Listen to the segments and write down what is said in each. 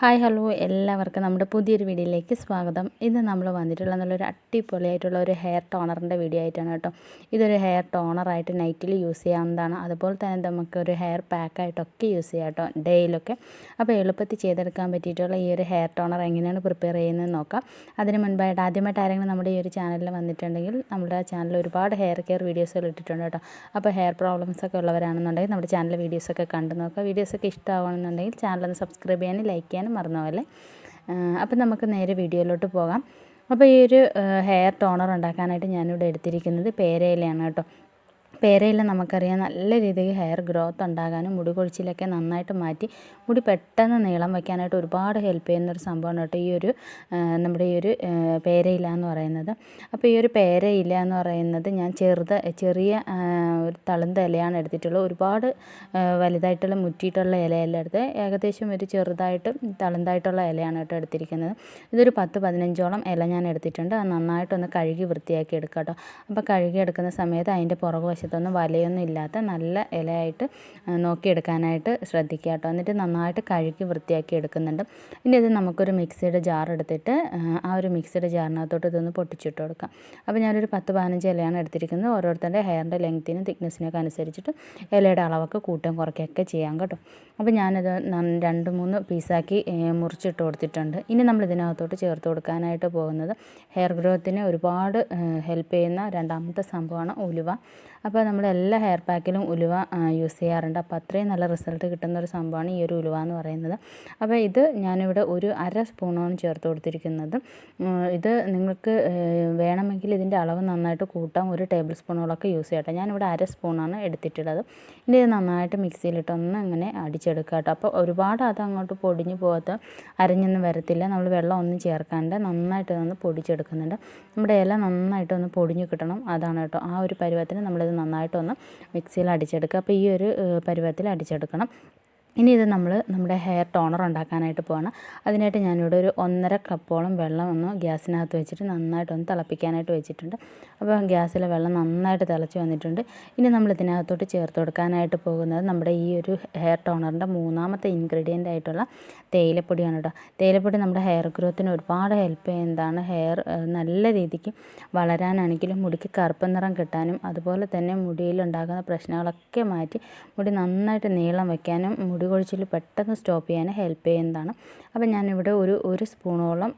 Hi hello എല്ലാവർക്കും നമ്മുടെ പുതിയൊരു വീഡിയോയിലേക്ക് സ്വാഗതം. ഇന്ന് നമ്മൾ വന്നിട്ടുള്ള നല്ലൊരു അടിപൊളിയായിട്ടുള്ള ഒരു ഹെയർ ടോണറിന്റെ വീഡിയോ ആയിട്ടാണ് കേട്ടോ. ഇതൊരു ഹെയർ ടോണറായിട്ട് നൈറ്റിൽ യൂസ് ചെയ്യാവുന്നതാണ്. അതുപോലെ തന്നെ നമുക്ക് ഒരു ഹെയർ പാക്കായിട്ടൊക്കെ യൂസ് ചെയ്യാം കേട്ടോ ഡേയിലൊക്കെ അപ്പോൾ എളുപ്പത്തിൽ ചെയ്തെടുക്കാൻ പറ്റിയിട്ടുള്ള ഈ ഒരു ഹെയർ ടോണർ എങ്ങനെയാണ് പ്രിപ്പയർ ചെയ്യുന്നത് നോക്കാം. അതിന് മുൻപായിട്ട് ആദ്യമായിട്ട് ആരെങ്കിലും നമ്മുടെ ഈ ഒരു ചാനലിൽ വന്നിട്ടുണ്ടെങ്കിൽ നമ്മുടെ ചാനലിൽ ഒരുപാട് ഹെയർ കെയർ വീഡിയോസുകൾ ഇട്ടിട്ടുണ്ട് കേട്ടോ. അപ്പോൾ ഹെയർ പ്രോബ്ലംസ് ഒക്കെ ഉള്ളവരാണെന്നുണ്ടെങ്കിൽ നമ്മുടെ ചാനലിലെ വീഡിയോസൊക്കെ കണ്ടു നോക്കുക. വീഡിയോസൊക്കെ ഇഷ്ടമാവുകയാണെന്നുണ്ടെങ്കിൽ ചാനലൊന്ന് സബ്സ്ക്രൈബ് ചെയ്യാനും ലൈക്ക് ചെയ്യാനും മറന്നു പോലെ അപ്പം നമുക്ക് നേരെ വീഡിയോയിലോട്ട് പോകാം. അപ്പോൾ ഈ ഒരു ഹെയർ ടോണർ ഉണ്ടാക്കാനായിട്ട് ഞാനിവിടെ എടുത്തിരിക്കുന്നത് പേരയിലയാണ് കേട്ടോ. പേരയില നമുക്കറിയാം. നല്ല രീതിയിൽ ഹെയർ ഗ്രോത്ത് ഉണ്ടാകാനും മുടി കൊഴിച്ചിലൊക്കെ നന്നായിട്ട് മാറ്റി മുടി പെട്ടെന്ന് നീളം വയ്ക്കാനായിട്ട് ഒരുപാട് ഹെൽപ്പ് ചെയ്യുന്നൊരു സംഭവമാണ് കേട്ടോ ഈ ഒരു നമ്മുടെ ഈ ഒരു പേരയില എന്ന് പറയുന്നത്. അപ്പോൾ ഈ ഒരു പേരയില എന്ന് പറയുന്നത് ഞാൻ ചെറുത് ചെറിയ ഒരു തളുന്ത ഇലയാണ് എടുത്തിട്ടുള്ളത്. ഒരുപാട് വലുതായിട്ടുള്ള മുറ്റിയിട്ടുള്ള ഇലയല്ല എടുത്ത് ഏകദേശം ഒരു ചെറുതായിട്ട് തളുന്തായിട്ടുള്ള ഇലയാണ് കേട്ടോ എടുത്തിരിക്കുന്നത്. ഇതൊരു പത്ത് പതിനഞ്ചോളം ഇല ഞാൻ എടുത്തിട്ടുണ്ട്. അത് നന്നായിട്ടൊന്ന് കഴുകി വൃത്തിയാക്കി എടുക്കാം കേട്ടോ. അപ്പോൾ കഴുകി എടുക്കുന്ന സമയത്ത് അതിന്റെ പുറകു വശത്തൊന്നും വലയൊന്നും ഇല്ലാത്ത നല്ല ഇലയായിട്ട് നോക്കിയെടുക്കാനായിട്ട് ശ്രദ്ധിക്കുക കേട്ടോ. എന്നിട്ട് നന്നായിട്ട് കഴുകി വൃത്തിയാക്കി എടുക്കുന്നുണ്ട്. ഇനി ഇത് നമുക്കൊരു മിക്സിയുടെ ജാർ എടുത്തിട്ട് ആ ഒരു മിക്സിയുടെ ജാറിനകത്തോട്ട് ഇതൊന്ന് പൊട്ടിച്ചിട്ട് കൊടുക്കാം. അപ്പോൾ ഞാനൊരു പത്ത് പതിനഞ്ച് ഇലയാണ് എടുത്തിരിക്കുന്നത്. ഓരോരുത്തരുടെ ഹെയറിന്റെ ലെങ്ത്തിനും തിക്നെസ്സിനൊക്കെ അനുസരിച്ചിട്ട് ഇലയുടെ അളവൊക്കെ കൂട്ടുകയും കുറയ്ക്കുകയൊക്കെ ചെയ്യാം കേട്ടോ. അപ്പോൾ ഞാനത് രണ്ട് മൂന്ന് പീസാക്കി മുറിച്ചിട്ട് കൊടുത്തിട്ടുണ്ട്. ഇനി നമ്മൾ ഇതിനകത്തോട്ട് ചേർത്ത് കൊടുക്കാനായിട്ട് പോകുന്നത് ഹെയർ ഗ്രോത്തിനെ ഒരുപാട് ഹെൽപ്പ് ചെയ്യുന്ന രണ്ടാമത്തെ സംഭവമാണ് ഉലുവ. അപ്പോൾ നമ്മൾ എല്ലാ ഹെയർ പാക്കിലും ഉലുവ യൂസ് ചെയ്യാറുണ്ട്. അപ്പോൾ അത്രയും നല്ല റിസൾട്ട് കിട്ടുന്ന ഒരു സംഭവമാണ് ഈ ഒരു ഉലുവ എന്ന് പറയുന്നത്. അപ്പോൾ ഇത് ഞാനിവിടെ ഒരു അര സ്പൂണാണ് ചേർത്ത് കൊടുത്തിരിക്കുന്നത്. ഇത് നിങ്ങൾക്ക് വേണമെങ്കിൽ ഇതിന്റെ അളവ് നന്നായിട്ട് കൂട്ടാം. ഒരു ടേബിൾ സ്പൂണോളൊക്കെ യൂസ് ചെയ്യട്ടെ ഞാനിവിടെ അര സ്പൂണാണ് എടുത്തിട്ടുള്ളത്. ഇനി ഇത് നന്നായിട്ട് മിക്സിയിലിട്ട് ഒന്ന് അങ്ങനെ അടിച്ചെടുക്കുക കേട്ടോ. അപ്പോൾ ഒരുപാട് അത് അങ്ങോട്ട് പൊടിഞ്ഞു പോകാത്ത അരഞ്ഞൊന്നും വരത്തില്ല. നമ്മൾ വെള്ളം ഒന്നും ചേർക്കാണ്ട് നന്നായിട്ട് ഒന്ന് പൊടിച്ചെടുക്കുന്നുണ്ട്. നമ്മുടെ ഇല നന്നായിട്ട് ഒന്ന് പൊടിഞ്ഞു കിട്ടണം. അതാണ് കേട്ടോ. ആ ഒരു പരുവത്തിന് നമ്മളിത് നന്നായിട്ടൊന്ന് മിക്സിയിൽ അടിച്ചെടുക്കുക. അപ്പോൾ ഈ ഒരു പരുവത്തിൽ അടിച്ചെടുക്കണം. ഇനി ഇത് നമ്മൾ നമ്മുടെ ഹെയർ ടോണർ ഉണ്ടാക്കാനായിട്ട് പോവാണ്. അതിനായിട്ട് ഞാനിവിടെ ഒരു ഒന്നര കപ്പോളം വെള്ളം ഒന്ന് ഗ്യാസിനകത്ത് വെച്ചിട്ട് നന്നായിട്ടൊന്ന് തിളപ്പിക്കാനായിട്ട് വെച്ചിട്ടുണ്ട്. അപ്പോൾ ഗ്യാസിലെ വെള്ളം നന്നായിട്ട് തിളച്ച് വന്നിട്ടുണ്ട്. ഇനി നമ്മൾ ഇതിനകത്തോട്ട് ചേർത്ത് കൊടുക്കാനായിട്ട് പോകുന്നത് നമ്മുടെ ഈ ഒരു ഹെയർ ടോണറിന്റെ മൂന്നാമത്തെ ഇൻഗ്രീഡിയന്റ് ആയിട്ടുള്ള തേയിലപ്പൊടിയാണ് കേട്ടോ. തേയിലപ്പൊടി നമ്മുടെ ഹെയർ ഗ്രോത്തിന് ഒരുപാട് ഹെൽപ്പ് ചെയ്യുന്നതാണ്. ഹെയർ നല്ല രീതിക്ക് വളരാനാണെങ്കിലും മുടിക്ക് കറുപ്പ് നിറം കിട്ടാനും അതുപോലെ തന്നെ മുടിയിലുണ്ടാകുന്ന പ്രശ്നങ്ങളൊക്കെ മാറ്റി മുടി നന്നായിട്ട് നീളം വയ്ക്കാനും മുടി മുടി പെട്ടെന്ന് സ്റ്റോപ്പ് ചെയ്യാൻ ഹെൽപ്പ് ചെയ്യുന്നതാണ്. അപ്പോൾ ഞാനിവിടെ ഒരു ഒരു സ്പൂണോളം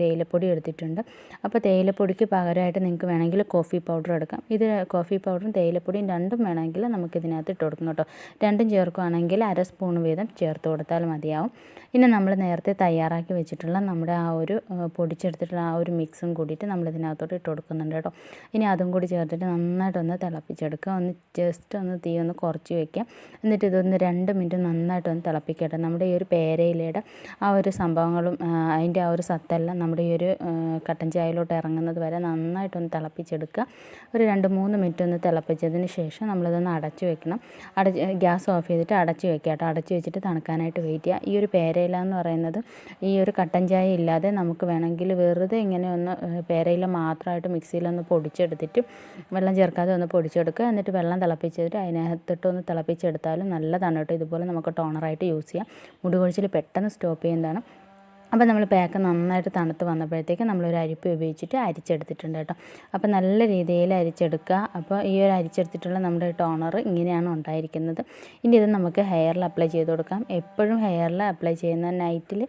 തേയിലപ്പൊടി എടുത്തിട്ടുണ്ട്. അപ്പോൾ തേയിലപ്പൊടിക്ക് പകരമായിട്ട് നിങ്ങൾക്ക് വേണമെങ്കിൽ കോഫി പൗഡർ എടുക്കാം. ഇത് കോഫി പൗഡറും തേയിലപ്പൊടിയും രണ്ടും വേണമെങ്കിൽ നമുക്ക് ഇതിനകത്ത് ഇട്ട് കൊടുക്കണം കേട്ടോ. രണ്ടും ചേർക്കുകയാണെങ്കിൽ അര സ്പൂൺ വീതം ചേർത്ത് കൊടുത്താൽ മതിയാവും. ഇനി നമ്മൾ നേരത്തെ തയ്യാറാക്കി വെച്ചിട്ടുള്ള നമ്മുടെ ആ ഒരു പൊടിച്ചെടുത്തിട്ടുള്ള ആ ഒരു മിക്സും കൂടിയിട്ട് നമ്മൾ ഇതിനകത്തോട്ട് ഇട്ട് കൊടുക്കുന്നുണ്ട് കേട്ടോ. ഇനി അതും കൂടി ചേർത്തിട്ട് നന്നായിട്ടൊന്ന് തിളപ്പിച്ചെടുക്കുക. ഒന്ന് ജസ്റ്റ് ഒന്ന് തീ ഒന്ന് കുറച്ച് വയ്ക്കുക എന്നിട്ട് ഇതൊന്ന് രണ്ട് മിനിറ്റ് നന്നായിട്ടൊന്ന് തിളപ്പിക്കട്ടെ നമ്മുടെ ഈ ഒരു പേരയിലയുടെ ആ ഒരു സംഭവങ്ങളും അതിന്റെ ആ ഒരു സത്തെല്ലാം നമ്മുടെ ഈ ഒരു കട്ടൻ ചായയിലോട്ട് ഇറങ്ങുന്നത് വരെ നന്നായിട്ടൊന്ന് തിളപ്പിച്ചെടുക്കുക. ഒരു രണ്ട് മൂന്ന് മിനിറ്റ് ഒന്ന് തിളപ്പിച്ചതിന് ശേഷം നമ്മളിതൊന്ന് അടച്ചു വെക്കണം. അടച്ച് ഗ്യാസ് ഓഫ് ചെയ്തിട്ട് അടച്ചു വെക്കുക കേട്ടോ. അടച്ചു വെച്ചിട്ട് തണുക്കാനായിട്ട് വെയിറ്റ് ചെയ്യുക. ഈ ഒരു പേരയില എന്ന് പറയുന്നത് ഈ ഒരു കട്ടൻ ചായ ഇല്ലാതെ നമുക്ക് വേണമെങ്കിൽ വെറുതെ ഇങ്ങനെ ഒന്ന് പേരയില മാത്രമായിട്ട് മിക്സിയിലൊന്ന് പൊടിച്ചെടുത്തിട്ട് വെള്ളം ചേർക്കാതെ ഒന്ന് പൊടിച്ചെടുക്കുക. എന്നിട്ട് വെള്ളം തിളപ്പിച്ചിട്ട് അതിനകത്തിട്ട് ഒന്ന് തിളപ്പിച്ചെടുത്താലും നല്ലതാണ് കേട്ടോ. ഇതുപോലെ നമുക്ക് ടോണറായിട്ട് യൂസ് ചെയ്യാം. മുടി കൊഴിച്ചിൽ പെട്ടെന്ന് സ്റ്റോപ്പ് ചെയ്യുന്നതാണ് അപ്പോൾ നമ്മൾ പാക്ക് നന്നായിട്ട് തണുത്ത് വന്നപ്പോഴത്തേക്ക് നമ്മളൊരു അരിപ്പ് ഉപയോഗിച്ചിട്ട് അരിച്ചെടുത്തിട്ടുണ്ട് കേട്ടോ. അപ്പോൾ നല്ല രീതിയിൽ അരിച്ചെടുക്കുക. അപ്പോൾ ഈ ഒരു അരിച്ചെടുത്തിട്ടുള്ള നമ്മുടെ ടോണർ ഇങ്ങനെയാണ് ഉണ്ടായിരിക്കുന്നത്. ഇനി ഇത് നമുക്ക് ഹെയറിൽ അപ്ലൈ ചെയ്ത് കൊടുക്കാം. എപ്പോഴും ഹെയറിൽ അപ്ലൈ ചെയ്യുന്ന നൈറ്റിൽ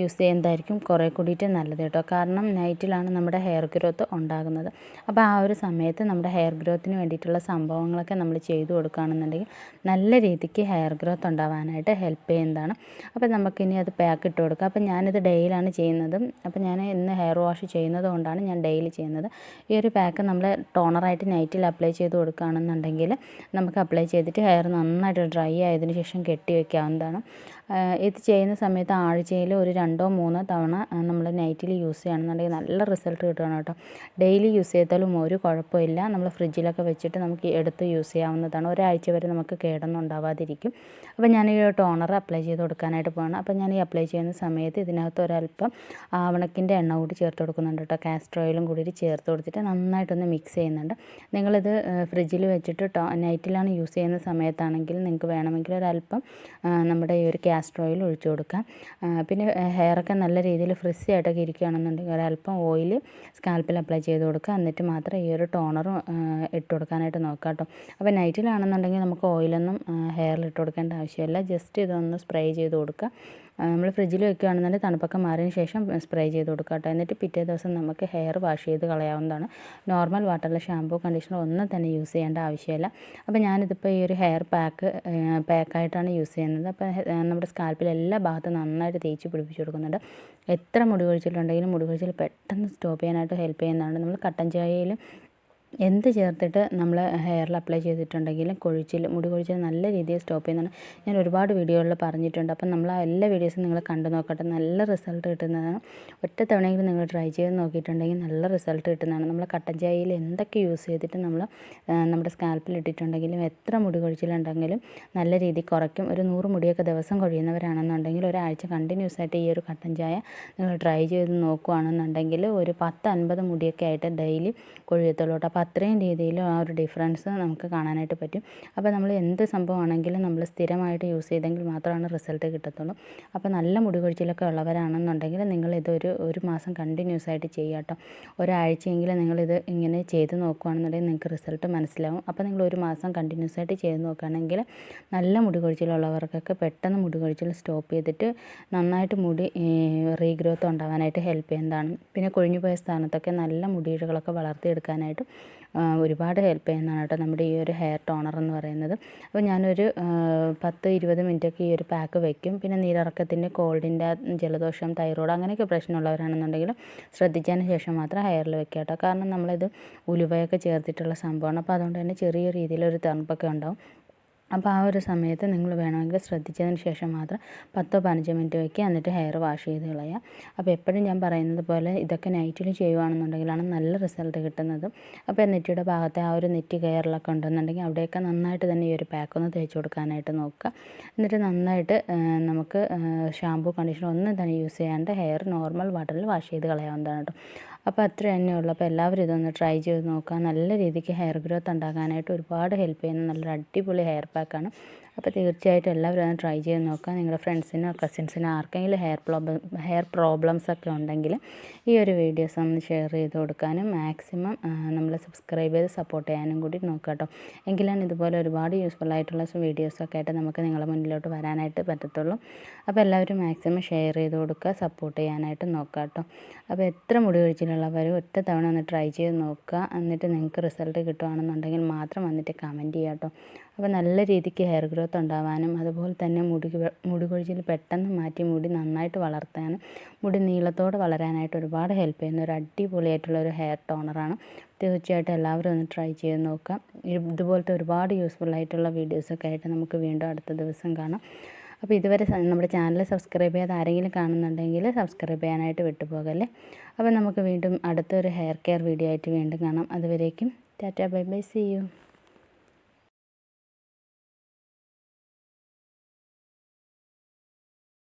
യൂസ് ചെയ്യുന്നതായിരിക്കും കുറേ കൂടിയിട്ട് നല്ലത് കേട്ടോ. കാരണം നൈറ്റിലാണ് നമ്മുടെ ഹെയർ ഗ്രോത്ത് ഉണ്ടാകുന്നത്. അപ്പോൾ ആ ഒരു സമയത്ത് നമ്മുടെ ഹെയർ ഗ്രോത്തിന് വേണ്ടിയിട്ടുള്ള സംഭവങ്ങളൊക്കെ നമ്മൾ ചെയ്തു കൊടുക്കുകയാണെന്നുണ്ടെങ്കിൽ നല്ല രീതിക്ക് ഹെയർ ഗ്രോത്ത് ഉണ്ടാവാനായിട്ട് ഹെൽപ്പ് ചെയ്യുന്നതാണ്. അപ്പോൾ നമുക്കിനി അത് പാക്ക് ഇട്ട് കൊടുക്കാം. അപ്പോൾ ഞാനിത് ഡെയിലാണ് ചെയ്യുന്നത്. അപ്പോൾ ഞാൻ ഇന്ന് ഹെയർ വാഷ് ചെയ്യുന്നത് കൊണ്ടാണ് ഞാൻ ഡെയിലി ചെയ്യുന്നത്. ഈ ഒരു പാക്ക് നമ്മൾ ടോണറായിട്ട് നൈറ്റിൽ അപ്ലൈ ചെയ്ത് കൊടുക്കുകയാണെന്നുണ്ടെങ്കിൽ നമുക്ക് അപ്ലൈ ചെയ്തിട്ട് ഹെയർ നന്നായിട്ട് ഡ്രൈ ആയതിനു ശേഷം കെട്ടി വയ്ക്കാവുന്നതാണ് ഇത് ചെയ്യുന്ന സമയത്ത് ആഴ്ചയിൽ ഒരു രണ്ടോ മൂന്നോ തവണ നമ്മൾ നൈറ്റിൽ യൂസ് ചെയ്യുകയാണെന്നുണ്ടെങ്കിൽ നല്ല റിസൾട്ട് കിട്ടുകയാണ് കേട്ടോ. ഡെയിലി യൂസ് ചെയ്താലും ഒരു കുഴപ്പമില്ല. നമ്മൾ ഫ്രിഡ്ജിലൊക്കെ വെച്ചിട്ട് നമുക്ക് എടുത്ത് യൂസ് ചെയ്യാവുന്നതാണ്. ഒരാഴ്ച വരെ നമുക്ക് കേടൊന്നും ഉണ്ടാവാതിരിക്കും അപ്പോൾ ഞാൻ ഈ ടോണർ അപ്ലൈ ചെയ്ത് കൊടുക്കാനായിട്ട് പോകണം അപ്പോൾ ഞാൻ ഈ അപ്ലൈ ചെയ്യുന്ന സമയത്ത് ഇതിനകത്ത് ഒരല്പം ആവണക്കിന്റെ എണ്ണ കൂടി ചേർത്ത് കൊടുക്കുന്നുണ്ട് കേട്ടോ. കാസ്റ്റർ ഓയിലും കൂടി ചേർത്ത് കൊടുത്തിട്ട് നന്നായിട്ടൊന്ന് മിക്സ് ചെയ്യുന്നുണ്ട്. നിങ്ങളിത് ഫ്രിഡ്ജിൽ വെച്ചിട്ട് നൈറ്റിലാണ് യൂസ് ചെയ്യുന്ന സമയത്താണെങ്കിൽ നിങ്ങൾക്ക് വേണമെങ്കിൽ ഒരല്പം നമ്മുടെ ഈ ഒരു കാസ്റ്റർ ഓയിൽ ഒഴിച്ചു കൊടുക്കുക പിന്നെ ഹെയറൊക്കെ നല്ല രീതിയിൽ ഫ്രിസി ആയിട്ടൊക്കെ ഇരിക്കുകയാണെന്നുണ്ടെങ്കിൽ ഒരല്പം ഓയിൽ സ്കാൽപ്പിൽ അപ്ലൈ ചെയ്ത് കൊടുക്കുക. എന്നിട്ട് മാത്രം ഈ ഒരു ടോണറും ഇട്ട് കൊടുക്കാനായിട്ട് നോക്കാം കേട്ടോ. അപ്പോൾ നൈറ്റിലാണെന്നുണ്ടെങ്കിൽ നമുക്ക് ഓയിലൊന്നും ഹെയറിൽ ഇട്ട് കൊടുക്കേണ്ട ആവശ്യമില്ല. ജസ്റ്റ് ഇതൊന്ന് സ്പ്രേ ചെയ്ത് കൊടുക്കുക. നമ്മൾ ഫ്രിഡ്ജിൽ വെക്കുകയാണെന്നുണ്ടെങ്കിൽ തണുപ്പൊക്കെ മാറിയതിന് ശേഷം സ്പ്രേ ചെയ്ത് കൊടുക്കുക കേട്ടോ. എന്നിട്ട് പിറ്റേ ദിവസം നമുക്ക് ഹെയർ വാഷ് ചെയ്ത് കളയാവുന്നതാണ്. നോർമൽ വാട്ടറിൽ ഷാമ്പൂ കണ്ടീഷണർ ഒന്നും തന്നെ യൂസ് ചെയ്യേണ്ട ആവശ്യമില്ല. അപ്പോൾ ഞാനിതിപ്പോൾ ഈ ഒരു ഹെയർ പാക്ക് പാക്കായിട്ടാണ് യൂസ് ചെയ്യുന്നത്. അപ്പോൾ നമ്മുടെ സ്കാൽപ്പിൽ എല്ലാ ഭാഗത്തും നന്നായിട്ട് തേച്ച് പിടിപ്പിച്ച് കൊടുക്കുന്നുണ്ട്. എത്ര മുടി കൊഴിച്ചിലുണ്ടെങ്കിലും മുടി കൊഴിച്ചിൽ പെട്ടെന്ന് സ്റ്റോപ്പ് ചെയ്യാനായിട്ട് ഹെൽപ്പ് ചെയ്യുന്നതാണ്. നമ്മൾ കട്ടൻ ചായയിലും എന്ത് ചേർത്തിട്ട് നമ്മൾ ഹെയറിൽ അപ്ലൈ ചെയ്തിട്ടുണ്ടെങ്കിലും കൊഴിച്ചിൽ മുടി കൊഴിച്ചിൽ നല്ല രീതിയിൽ സ്റ്റോപ്പ് ചെയ്യുന്നതാണ് ഞാൻ ഒരുപാട് വീഡിയോകളിൽ പറഞ്ഞിട്ടുണ്ട്. അപ്പം നമ്മൾ ആ എല്ലാ വീഡിയോസും നിങ്ങൾ കണ്ടു നോക്കട്ടെ. നല്ല റിസൾട്ട് കിട്ടുന്നതാണ്. ഒറ്റ തവണയെങ്കിലും നിങ്ങൾ ട്രൈ ചെയ്ത് നോക്കിയിട്ടുണ്ടെങ്കിൽ നല്ല റിസൾട്ട് കിട്ടുന്നതാണ്. നമ്മൾ കട്ടൻ ചായയിൽ എന്തൊക്കെ യൂസ് ചെയ്തിട്ട് നമ്മൾ നമ്മുടെ സ്കാൽപ്പിൽ ഇട്ടിട്ടുണ്ടെങ്കിലും എത്ര മുടി കൊഴിച്ചിലുണ്ടെങ്കിലും നല്ല രീതിയിൽ കുറയ്ക്കും. ഒരു നൂറ് മുടിയൊക്കെ ദിവസം കൊഴിയുന്നവരാണെന്നുണ്ടെങ്കിൽ ഒരാഴ്ച കണ്ടിന്യൂസ് ആയിട്ട് ഈ ഒരു കട്ടൻ ചായ നിങ്ങൾ ട്രൈ ചെയ്ത് നോക്കുകയാണെന്നുണ്ടെങ്കിൽ ഒരു പത്ത് അൻപത് മുടിയൊക്കെ ആയിട്ട് ഡെയിലി കൊഴിയത്തുള്ളൂ അപ്പോൾ അത്രയും രീതിയിലും ആ ഒരു ഡിഫറൻസ് നമുക്ക് കാണാനായിട്ട് പറ്റും. അപ്പോൾ നമ്മൾ എന്ത് സംഭവമാണെങ്കിലും നമ്മൾ സ്ഥിരമായിട്ട് യൂസ് ചെയ്തെങ്കിൽ മാത്രമാണ് റിസൾട്ട് കിട്ടത്തുള്ളൂ. അപ്പോൾ നല്ല മുടി കൊഴിച്ചിലൊക്കെ ഉള്ളവരാണെന്നുണ്ടെങ്കിൽ നിങ്ങൾ ഇതൊരു ഒരു മാസം കണ്ടിന്യൂസ് ആയിട്ട് ചെയ്യാട്ടോ ഒരാഴ്ചയെങ്കിലും നിങ്ങളിത് ഇങ്ങനെ ചെയ്ത് നോക്കുകയാണെന്നുണ്ടെങ്കിൽ നിങ്ങൾക്ക് റിസൾട്ട് മനസ്സിലാവും. അപ്പോൾ നിങ്ങൾ ഒരു മാസം കണ്ടിന്യൂസ് ആയിട്ട് ചെയ്ത് നോക്കുകയാണെങ്കിൽ നല്ല മുടി കൊഴിച്ചിലുള്ളവർക്കൊക്കെ പെട്ടെന്ന് മുടി കൊഴിച്ചിൽ സ്റ്റോപ്പ് ചെയ്തിട്ട് നന്നായിട്ട് മുടി റീഗ്രോത്ത് ഉണ്ടാവാനായിട്ട് ഹെൽപ്പ് ചെയ്യുന്നതാണ്. പിന്നെ കൊഴിഞ്ഞുപോയ സ്ഥാനത്തൊക്കെ നല്ല മുടിയിഴകളൊക്കെ വളർത്തിയെടുക്കാനായിട്ട് ഒരുപാട് ഹെൽപ്പ് ചെയ്യുന്നതാണ് കേട്ടോ നമ്മുടെ ഈ ഒരു ഹെയർ ടോണർ എന്ന് പറയുന്നത്. അപ്പോൾ ഞാനൊരു പത്ത് ഇരുപത് മിനിറ്റൊക്കെ ഈ ഒരു പാക്ക് വയ്ക്കും പിന്നെ നീരിറക്കത്തിന്റെ കോൾഡിന്റെ ജലദോഷം തൈറോയ്ഡ് അങ്ങനെയൊക്കെ പ്രശ്നമുള്ളവരാണെന്നുണ്ടെങ്കിൽ ശ്രദ്ധിച്ചതിന് ശേഷം മാത്രം ഹെയറിൽ വെക്കുക കേട്ടോ. കാരണം നമ്മളിത് ഉലുവയൊക്കെ ചേർത്തിട്ടുള്ള സംഭവമാണ്. അപ്പോൾ അതുകൊണ്ട് തന്നെ ചെറിയ രീതിയിലൊരു തണുപ്പൊക്കെ ഉണ്ടാവും. അപ്പോൾ ആ ഒരു സമയത്ത് നിങ്ങൾ വേണമെങ്കിൽ ശ്രദ്ധിച്ചതിന് ശേഷം മാത്രം പത്തോ പതിനഞ്ചോ മിനിറ്റ് വയ്ക്കുക എന്നിട്ട് ഹെയർ വാഷ് ചെയ്ത് കളയുക. അപ്പോൾ എപ്പോഴും ഞാൻ പറയുന്നത് പോലെ ഇതൊക്കെ നൈറ്റിൽ ചെയ്യുകയാണെന്നുണ്ടെങ്കിലാണ് നല്ല റിസൾട്ട് കിട്ടുന്നത്. അപ്പോൾ നെറ്റിയുടെ ഭാഗത്തെ ആ ഒരു നെറ്റി കെയറിലൊക്കെ ഉണ്ടെന്നുണ്ടെങ്കിൽ അവിടെയൊക്കെ നന്നായിട്ട് തന്നെ ഈ ഒരു പാക്ക് ഒന്ന് തേച്ച് കൊടുക്കാനായിട്ട് നോക്കുക. എന്നിട്ട് നന്നായിട്ട് നമുക്ക് ഷാമ്പൂ കണ്ടീഷണർ ഒന്നും തന്നെ യൂസ് ചെയ്യാണ്ട് ഹെയർ നോർമൽ വാട്ടറിൽ വാഷ് ചെയ്ത് കളയാവുന്നതാണ് കേട്ടോ. അപ്പോൾ അത്ര തന്നെ ഉള്ളൂ. അപ്പോൾ എല്ലാവരും ഇതൊന്ന് ട്രൈ ചെയ്ത് നോക്കുക. നല്ല രീതിക്ക് ഹെയർ ഗ്രോത്ത് ഉണ്ടാകാനായിട്ട് ഒരുപാട് ഹെൽപ്പ് ചെയ്യുന്ന നല്ല അടിപൊളി ഹെയർ പാക്കാണ് അപ്പോൾ തീർച്ചയായിട്ടും എല്ലാവരും ഒന്ന് ട്രൈ ചെയ്ത് നോക്കുക. നിങ്ങളുടെ ഫ്രണ്ട്സിനോ കസിൻസിനോ ആർക്കെങ്കിലും ഹെയർ പ്രോബ്ലം ഹെയർ പ്രോബ്ലംസ് ഒക്കെ ഉണ്ടെങ്കിൽ ഈ ഒരു വീഡിയോസ് ഒന്ന് ഷെയർ ചെയ്ത് കൊടുക്കാനും മാക്സിമം നമ്മൾ സബ്സ്ക്രൈബ് ചെയ്ത് സപ്പോർട്ട് ചെയ്യാനും കൂടി നോക്കുക കേട്ടോ. എങ്കിലാണ് ഇതുപോലെ ഒരുപാട് യൂസ്ഫുൾ ആയിട്ടുള്ള വീഡിയോസൊക്കെ ആയിട്ട് നമുക്ക് നിങ്ങളുടെ മുന്നിലോട്ട് വരാനായിട്ട് പറ്റത്തുള്ളൂ. അപ്പോൾ എല്ലാവരും മാക്സിമം ഷെയർ ചെയ്ത് കൊടുക്കുക സപ്പോർട്ട് ചെയ്യാനായിട്ട് നോക്കുക കേട്ടോ. അപ്പോൾ എത്ര മുടി കൊഴിച്ചിലുള്ളവരും ഒറ്റ തവണ ഒന്ന് ട്രൈ ചെയ്ത് നോക്കുക. എന്നിട്ട് നിങ്ങൾക്ക് റിസൾട്ട് കിട്ടുകയാണെന്നുണ്ടെങ്കിൽ മാത്രം വന്നിട്ട് കമന്റ് ചെയ്യുക കേട്ടോ. അപ്പോൾ നല്ല രീതിക്ക് ഹെയർ ഗ്രോത്ത് ഉണ്ടാവാനും അതുപോലെ തന്നെ മുടി മുടി കൊഴിച്ചിൽ പെട്ടെന്ന് മാറ്റി മുടി നന്നായിട്ട് വളർത്താനും മുടി നീളത്തോടെ വളരാനായിട്ട് ഒരുപാട് ഹെൽപ്പ് ചെയ്യുന്ന ഒരു അടിപൊളിയായിട്ടുള്ള ഒരു ഹെയർ ടോണറാണ് തീർച്ചയായിട്ടും എല്ലാവരും ഒന്ന് ട്രൈ ചെയ്ത് നോക്കാം ഇതുപോലത്തെ ഒരുപാട് യൂസ്ഫുൾ ആയിട്ടുള്ള വീഡിയോസൊക്കെ ആയിട്ട് നമുക്ക് വീണ്ടും അടുത്ത ദിവസം കാണാം. അപ്പോൾ ഇതുവരെ നമ്മുടെ ചാനൽ സബ്സ്ക്രൈബ് ചെയ്യാതെ ആരെങ്കിലും കാണുന്നുണ്ടെങ്കിൽ സബ്സ്ക്രൈബ് ചെയ്യാനായിട്ട് വിട്ടുപോകല്ലേ? അപ്പോൾ നമുക്ക് വീണ്ടും അടുത്തൊരു ഹെയർ കെയർ വീഡിയോ ആയിട്ട് വീണ്ടും കാണാം. അതുവരേക്കും tata bye bye see you.